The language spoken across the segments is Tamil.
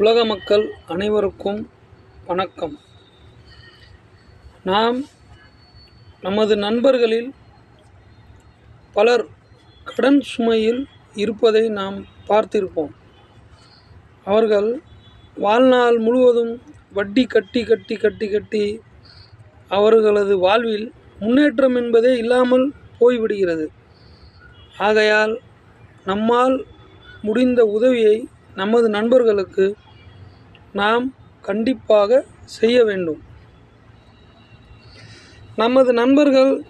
உலக மக்கள் அனைவருக்கும் வணக்கம். நாம் நமது நண்பர்களில் பலர் கடன் சுமையில் இருப்பதை நாம் பார்த்திருப்போம். அவர்கள் வாழ்நாள் முழுவதும் வட்டி கட்டி கட்டி கட்டி கட்டி அவர்களது வாழ்வில் முன்னேற்றம் என்பதே இல்லாமல் போய்விடுகிறது. ஆகையால் நம்மால் முடிந்த உதவியை நமது நண்பர்களுக்கு நாம் கண்டிப்பாக செய்ய வேண்டும். நமது நண்பர்கள்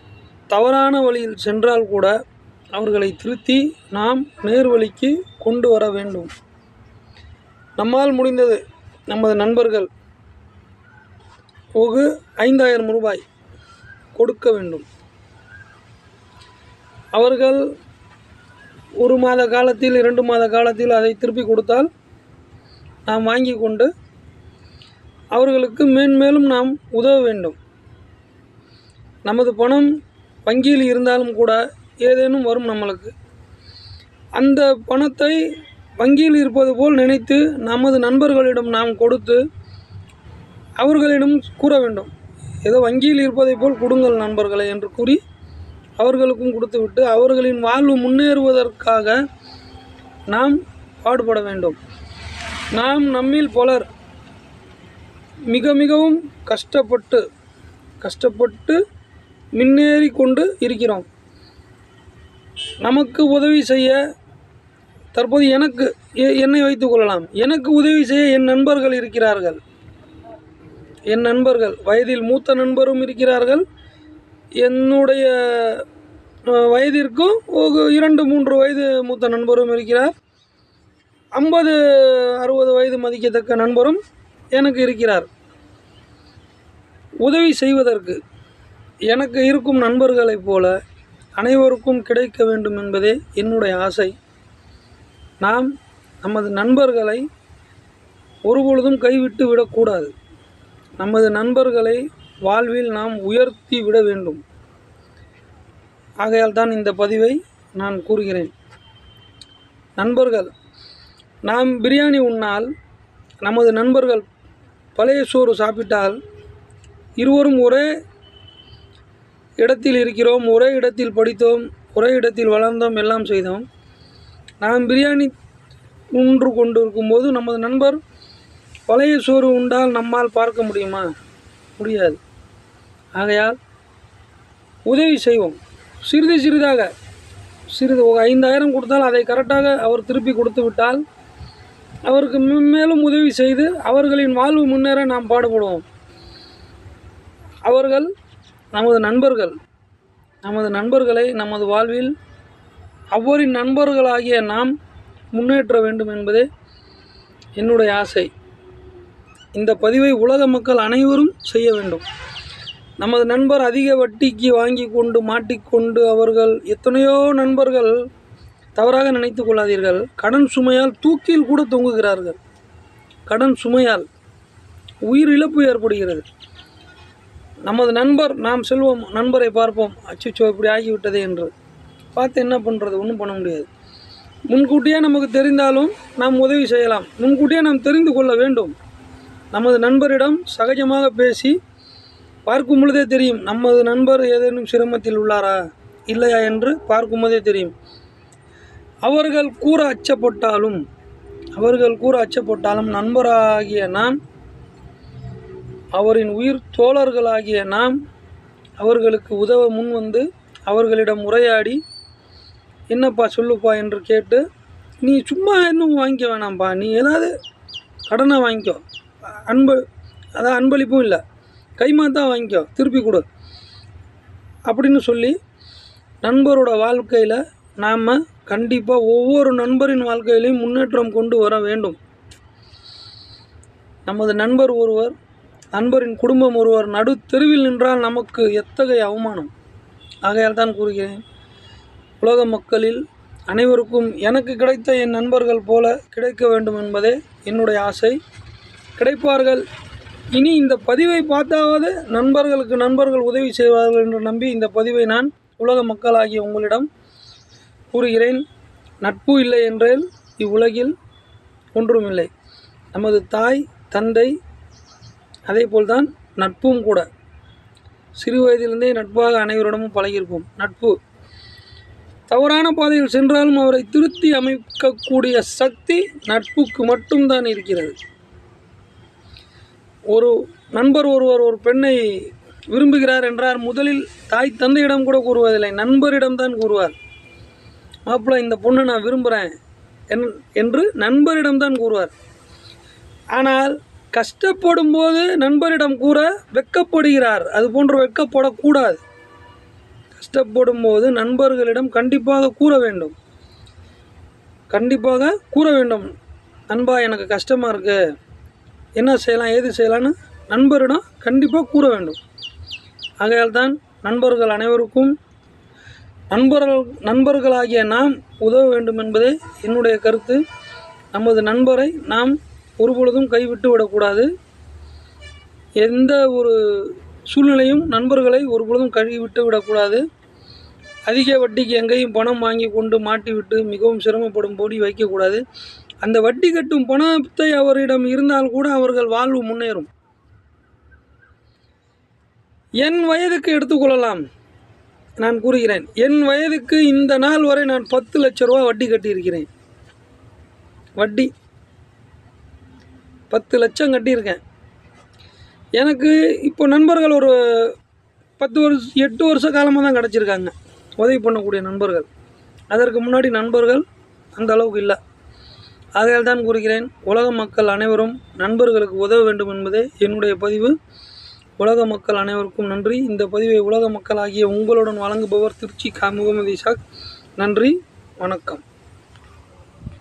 தவறான வழியில் சென்றால் கூட அவர்களை திருத்தி நாம் நேர்வழிக்கு கொண்டு வர வேண்டும். நம்மால் முடிந்தது நமது நண்பர்கள் ஒரு ஐந்தாயிரம் ரூபாய் கொடுக்க வேண்டும். அவர்கள் ஒரு மாத காலத்தில் இரண்டு மாத காலத்தில் அதை திருப்பி கொடுத்தால் நாம் வாங்கி கொண்டு அவர்களுக்கு மேன்மேலும் நாம் உதவ வேண்டும். நமது பணம் வங்கியில் இருந்தாலும் கூட ஏதேனும் வரும் நம்மளுக்கு. அந்த பணத்தை வங்கியில் இருப்பது போல் நினைத்து நமது நண்பர்களிடம் நாம் கொடுத்து அவர்களிடம் கூற வேண்டும். ஏதோ வங்கியில் இருப்பதை போல் கொடுங்கள் நண்பர்களை என்று கூறி அவர்களுக்கும் கொடுத்துவிட்டு அவர்களின் வாழ்வு முன்னேறுவதற்காக நாம் பாடுபட வேண்டும். நாம் நம்மில் பலர் மிக மிகவும் கஷ்டப்பட்டு கஷ்டப்பட்டு முன்னேறி கொண்டு இருக்கிறோம். நமக்கு உதவி செய்ய தற்போது எனக்கு எ- என்னை வைத்துக் கொள்ளலாம். எனக்கு உதவி செய்ய என் நண்பர்கள் இருக்கிறார்கள். என் நண்பர்கள் வயதில் மூத்த நண்பரும் இருக்கிறார்கள். என்னுடைய வயதிற்கும் இரண்டு மூன்று வயது மூத்த நண்பரும் இருக்கிறார். ஐம்பது அறுபது வயது மதிக்கத்தக்க நண்பரும் எனக்கு இருக்கிறார். உதவி செய்வதற்கு எனக்கு இருக்கும் நண்பர்களைப் போல அனைவருக்கும் கிடைக்க வேண்டும் என்பதே என்னுடைய ஆசை. நாம் நமது நண்பர்களை ஒருபொழுதும் கைவிட்டு விடக்கூடாது. நமது நண்பர்களை வாழ்வில் நாம் உயர்த்தி விட வேண்டும். ஆகையால் தான் இந்த பதிவை நான் கூறுகிறேன். நண்பர்கள் நாம் பிரியாணி உண்ணால் நமது நண்பர்கள் பழைய சோறு சாப்பிட்டால் இருவரும் ஒரே இடத்தில் இருக்கிறோம் ஒரே இடத்தில் படித்தோம் ஒரே இடத்தில் வளர்ந்தோம் எல்லாம் செய்தோம். நாம் பிரியாணி உன்று கொண்டு இருக்கும்போது நமது நண்பர் பழைய சோறு உண்டால் நம்மால் பார்க்க முடியுமா? முடியாது. ஆகையால் உதவி செய்வோம். சிறிது சிறிதாக சிறிது ஒரு ஐந்தாயிரம் கொடுத்தால் அதை கரெக்டாக அவர் திருப்பி கொடுத்து விட்டால் அவருக்கு மேலும் உதவி செய்து அவர்களின் வாழ்வு முன்னேற நாம் பாடுபடுவோம். அவர்கள் நமது நண்பர்கள். நமது நண்பர்களை நமது வாழ்வில் அவ்வரின் நண்பர்களாகிய நாம் முன்னேற்ற வேண்டும் என்பதே என்னுடைய ஆசை. இந்த பதிவை உலக மக்கள் அனைவரும் செய்ய வேண்டும். நமது நண்பர் அதிக வட்டிக்கு வாங்கி கொண்டு மாட்டிக்கொண்டு அவர்கள் எத்தனையோ நண்பர்கள் தவறாக நினைத்து கொள்ளாதீர்கள். கடன் சுமையால் தூக்கில் கூட தொங்குகிறார்கள். கடன் சுமையால் உயிர் இழப்பு ஏற்படுகிறது. நமது நண்பர் நாம் செல்வோம் நண்பரை பார்ப்போம். அச்சுச்சோ இப்படி ஆகிவிட்டதே என்று. பார்த்து என்ன பண்ணுறது ஒன்றும் பண்ண முடியாது. முன்கூட்டியே நமக்கு தெரிந்தாலும் நாம் உதவி செய்யலாம். முன்கூட்டியே நாம் தெரிந்து கொள்ள வேண்டும். நமது நண்பரிடம் சகஜமாக பேசி பார்க்கும் பொழுதே தெரியும் நமது நண்பர் ஏதேனும் சிரமத்தில் உள்ளாரா? இல்லையா? என்று பார்க்கும் போதே தெரியும். அவர்கள் கூற அச்சப்பட்டாலும் அவர்கள் கூற அச்சப்பட்டாலும் நண்பராகிய நாம் அவரின் உயிர் தோழர்களாகிய நாம் அவர்களுக்கு உதவ முன் வந்து அவர்களிடம் உரையாடி என்னப்பா சொல்லுப்பா? என்று கேட்டு நீ சும்மா இன்னும் வாங்கிக்க வேணாம்ப்பா. நீ ஏதாவது கடனை வாங்கிக்கோ. அன்பு அதான் அன்பளிப்பும் இல்லை. கைமாத்தான் வாங்கிக்கோ. திருப்பி கொடு. அப்படின்னு சொல்லி நண்பரோட வாழ்க்கையில் நாம் கண்டிப்பாக ஒவ்வொரு நண்பரின் வாழ்க்கையிலையும் முன்னேற்றம் கொண்டு வர வேண்டும். நமது நண்பர் ஒருவர் நண்பரின் குடும்பம் ஒருவர் நடு தெருவில் நின்றால் நமக்கு எத்தகைய அவமானம்? ஆகையால் தான் கூறுகிறேன் உலக மக்களில் அனைவருக்கும் எனக்கு கிடைத்த என் நண்பர்கள் போல கிடைக்க வேண்டும் என்பதே என்னுடைய ஆசை. கிடைப்பார்கள். இனி இந்த பதிவை பார்த்தாவது நண்பர்களுக்கு நண்பர்கள் உதவி செய்வார்கள் என்று நம்பி இந்த பதிவை நான் உலக மக்களாகிய உங்களிடம் கூறுகிறேன் நட்பு இல்லை என்றால் இவ்வுலகில் ஒன்றுமில்லை. நமது தாய் தந்தை அதே போல்தான் நட்பும் கூட. சிறு வயதிலிருந்தே நட்பாக அனைவரிடமும் பழகியிருப்போம். நட்பு. தவறான பாதையில் சென்றாலும் அவரை திருத்தி அமைக்கக்கூடிய சக்தி நட்புக்கு மட்டும்தான் இருக்கிறது. ஒரு நண்பர் ஒருவர் ஒரு பெண்ணை விரும்புகிறார் என்றார். முதலில் தாய் தந்தையிடம் கூட கூறுவதில்லை. நண்பரிடம்தான் கூறுவார். மாப்பிள்ளை இந்த பொண்ணை நான் விரும்புகிறேன் என் என்று நண்பரிடம்தான் கூறுவார். ஆனால் கஷ்டப்படும் போது நண்பரிடம் கூற வெட்கப்படுகிறார் அது போன்று வெட்கப்படக்கூடாது கஷ்டப்படும் போது நண்பர்களிடம் கண்டிப்பாக கூற வேண்டும். கண்டிப்பாக கூற வேண்டும். நண்பா எனக்கு கஷ்டமாக இருக்கு. என்ன செய்யலாம் ஏது செய்யலான்னு நண்பரிடம் கண்டிப்பாக கூற வேண்டும். ஆகையால் தான் நண்பர்கள் அனைவருக்கும் நண்பர்கள் நண்பர்களாகிய நாம் உதவ வேண்டும் என்பதே என்னுடைய கருத்து. நமது நண்பரை நாம் ஒருபொழுதும் கைவிட்டு விடக்கூடாது. எந்த ஒரு சூழ்நிலையும் நண்பர்களை ஒருபொழுதும் கழுவிட்டு விடக்கூடாது. அதிக வட்டிக்கு எங்கேயும் பணம் வாங்கி கொண்டு மாட்டிவிட்டு மிகவும் சிரமப்படும் போடி வைக்கக்கூடாது. அந்த வட்டி கட்டும் பணத்தை அவரிடம் இருந்தால் கூட அவர்கள் வாழ்வு முன்னேறும். என் வயதுக்கு எடுத்துக்கொள்ளலாம். நான் கூறுகிறேன். என் வயதுக்கு இந்த நாள் வரை நான் பத்து லட்ச ரூபா வட்டி கட்டியிருக்கிறேன். வட்டி. பத்து லட்சம் கட்டியிருக்கேன். எனக்கு இப்போ நண்பர்கள் ஒரு பத்து வருஷம் எட்டு வருஷ காலமாக தான் கிடச்சிருக்காங்க. உதவி பண்ணக்கூடிய நண்பர்கள். அதற்கு முன்னாடி நண்பர்கள் அந்த அளவுக்கு இல்லை. ஆகையால் தான் கூறுகிறேன் உலக மக்கள் அனைவரும் நண்பர்களுக்கு உதவ வேண்டும் என்பதே என்னுடைய பதிவு. உலக மக்கள் அனைவருக்கும் நன்றி. இந்த பதிவை உலக மக்களாகிய உங்களுடன் வழங்குபவர் திருச்சி கா முகமது இசாக் நன்றி. வணக்கம்.